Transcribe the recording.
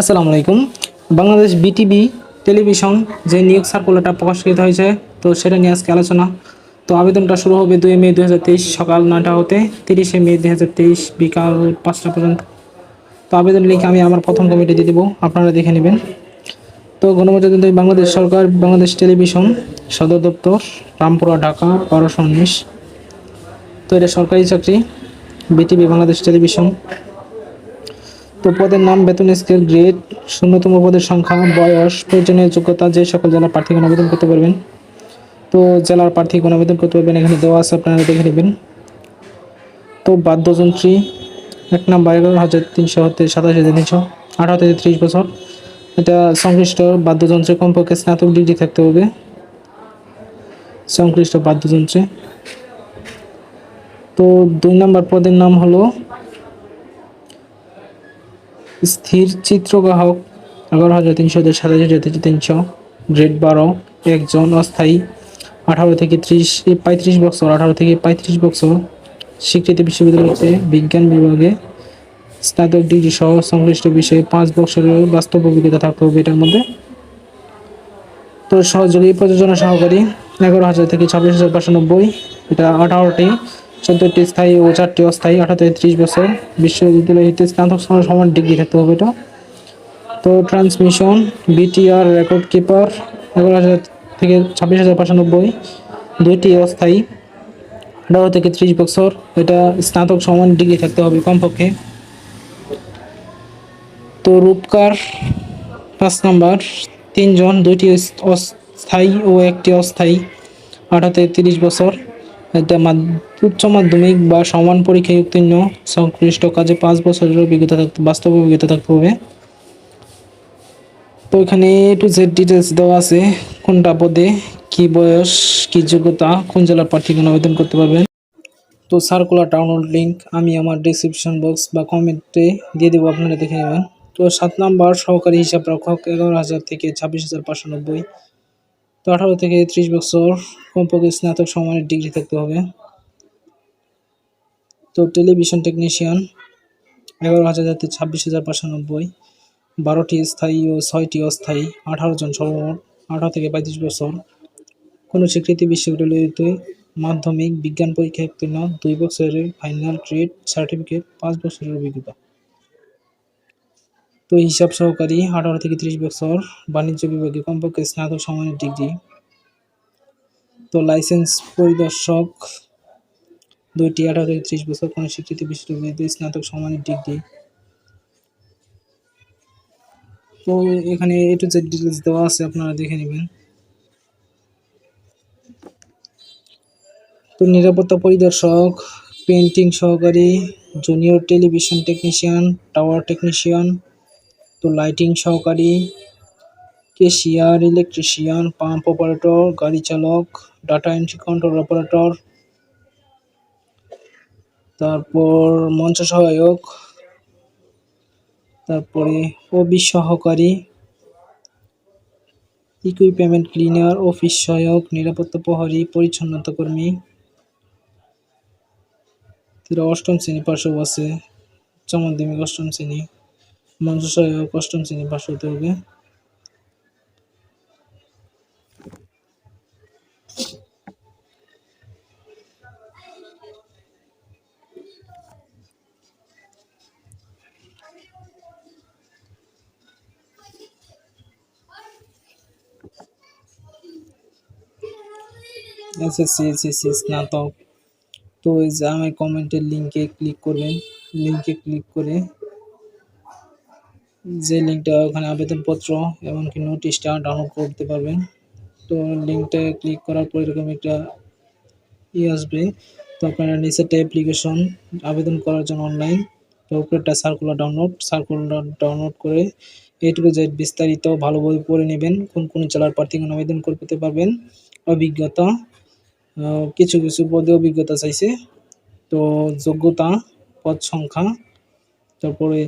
আসসালামু আলাইকুম। Bangladesh BTV television যে নিয়োগ সার্কুলারটা প্রকাশিত হয়েছে, তো সেটা নিয়ে আজকে আলোচনা। তো আবেদনটা শুরু হবে দুই মে দু হাজার তেইশ সকাল নয়টা হতে, তিরিশে মে দু হাজার তেইশ বিকাল পাঁচটা পর্যন্ত। তো আবেদন লিখে আমি আমার প্রথম কমিটি দিয়ে দেবো, আপনারা দেখে নেবেন। তো গণপ্রজাতন্ত্রী বাংলাদেশ সরকার, বাংলাদেশ টেলিভিশন, সদর দপ্তর, রামপুরা, ঢাকা বারোশো উনিশ। তো এটা সরকারি চাকরি বিটিভি বাংলাদেশ টেলিভিশন। তো পদের নাম বেতন স্কেল গ্রেড, শূন্যতম পদের সংখ্যা, বয়স, প্রয়োজনীয় যোগ্যতা, যে সকল জেলার প্রার্থীগণ আবেদন করতে পারবেন। তো জেলার প্রার্থীগণ আবেদন করতে পারবেন, এখানে দেওয়া আছে, আপনারা দেখে নেবেন। তো বাদ্যযন্ত্রী, এক নাম্বার, এগারো হাজার তিনশো হতে সাতাশ হাজার তিনশো আঠারো থেকে ত্রিশ বছর। এটা সংশ্লিষ্ট বাদ্যযন্ত্রে কমপক্ষে স্নাতক ডিগ্রি থাকতে হবে। সংশ্লিষ্ট বাদ্যযন্ত্রে। তো দুই নম্বর পদের নাম হলো স্থির চিত্রগ্রাহক এগারো হাজার তিনশো সাতাশ হাজার তিনশো গ্রেড বারো, একজন অস্থায়ী, আঠারো থেকে ত্রিশ পঁয়ত্রিশ বছর, আঠারো থেকে পঁয়ত্রিশ বছর, স্বীকৃতি বিশ্ববিদ্যালয়তে বিজ্ঞান বিভাগে স্নাতক ডিগ্রি সহ সংশ্লিষ্ট বিষয়ে পাঁচ বছরের বাস্তব অভিজ্ঞতা থাকতে হবে এটার মধ্যে। তো সহযোগী প্রযোজনা সহকারী, এগারো হাজার থেকে ছাব্বিশ হাজার পাঁচশো এটা আঠারোটি। চোদ্দটি স্থায়ী ও চারটি অস্থায়ী আঠারো থেকে ত্রিশ বছর বিশ্ববিদ্যালয় হইতে স্নাতক সমান ডিগ্রি থাকতে হবে এটা। তো ট্রান্সমিশন বিটিআর রেকর্ড কিপার এগারো হাজার থেকে ছাব্বিশ হাজার পাঁচশো নব্বই, দুইটি অস্থায়ী, আঠারো থেকে ত্রিশ বছর, এটা স্নাতক সমান ডিগ্রি থাকতে হবে কমপক্ষে। তো রূপকার, পাঁচ নম্বর, তিনজন, দুইটি অস্থায়ী ও একটি অস্থায়ী আঠারো থেকে তিরিশ বছর মাদ- উচ্চ মাধ্যমিক বা সমান পরীক্ষায় উত্তীর্ণ সংশ্লিষ্ট কাজে পাঁচ বছরের অভিজ্ঞতা থাকতে বাস্তব অভিজ্ঞতা থাকতে হবে। তো এখানে টু জেড ডিটেলস দেওয়া আছে, কোনটা পদে, কি বয়স, কি যোগ্যতা, কোন জেলার প্রার্থীগণ আবেদন করতে পারবেন। তো সার্কুলার ডাউনলোড লিঙ্ক আমি আমার ডিসক্রিপশন বক্স বা কমেন্টে দিয়ে দেবো, আপনারা দেখে নেবেন। তো সাত নাম্বার সহকারী হিসাব রক্ষক এগারো হাজার থেকে ছাব্বিশ হাজার পাঁচশো নব্বই। তো আঠারো থেকে ত্রিশ বছর কমপক্ষে স্নাতক সমানের ডিগ্রি থাকতে হবে। তো টেলিভিশন টেকনিশিয়ান এগারো হাজার থেকে ছাব্বিশ হাজার পাঁচশো নব্বই, বারোটি স্থায়ী ও ছয়টি অস্থায়ী, আঠারো জন সর্বমোট আঠারো থেকে পঁয়ত্রিশ বছর। কোনো স্বীকৃতি বিশ্ববিদ্যালয়তে মাধ্যমিক বিজ্ঞান পরীক্ষায় উত্তীর্ণ, দুই বছরের ফাইনাল ট্রেড সার্টিফিকেট পাঁচ বছরের অভিজ্ঞতা। তো হিসাব সহকারী আঠারো থেকে ত্রিশ বছর বাণিজ্য বিভাগে কমপক্ষে স্নাতক সমানের ডিগ্রি। তো লাইসেন্স পরিদর্শক দুইটি আঠারো থেকে ত্রিশ বছর কোনো স্বীকৃতি বিশ্ববিদ্যালয়তে স্নাতক সমানের ডিগ্রি। তো এখানে এ টু জেড ডিটেলস দেওয়া আছে, আপনারা দেখে নেবেন। তো নিরাপত্তা পরিদর্শক পেন্টিং সহকারী, junior television technician, tower technician তো লাইটিং সহকারী কেশিয়ার ইলেকট্রিশিয়ান পাম্প অপারেটর গাড়ি চালক ডাটা এন্ট্রি কন্ট্রোল অপারেটর তারপর মঞ্চ সহায়ক, তারপরে অফিস সহকারী ইকুইপমেন্ট ক্লিনার অফিস সহায়ক, নিরাপত্তা প্রহরী, পরিচ্ছন্নতা কর্মী। তারা অষ্টম শ্রেণি পাশও আছে মাধ্যমিক অষ্টম শ্রেণি। মঞ্চ অষ্টম শ্রেণি পাশ হতে হবে। এসএসসি এসএসসি, স্নাতক। তো এই যে আমার কমেন্টের লিঙ্কে ক্লিক করবেন। লিঙ্কে ক্লিক করে যে লিঙ্কটা ওখানে আবেদনপত্র এমনকি নোটিশটা ডাউনলোড করতে পারবেন। তো লিঙ্কটা ক্লিক করার পর এরকম একটা ই আসবে। তো আপনারা নিচেরটা অ্যাপ্লিকেশন আবেদন করার জন্য অনলাইন তো উপরেরটা সার্কুলার ডাউনলোড সার্কুলার ডাউনলোড করে এইটুকু যে বিস্তারিত ভালোভাবে পড়ে নেবেন, কোন কোন জেলার প্রার্থীগণ আবেদন করতে পারবেন। অভিজ্ঞতা কিছু কিছু পদে অভিজ্ঞতা চাইছে। তো যোগ্যতা, পদ সংখ্যা, তারপরে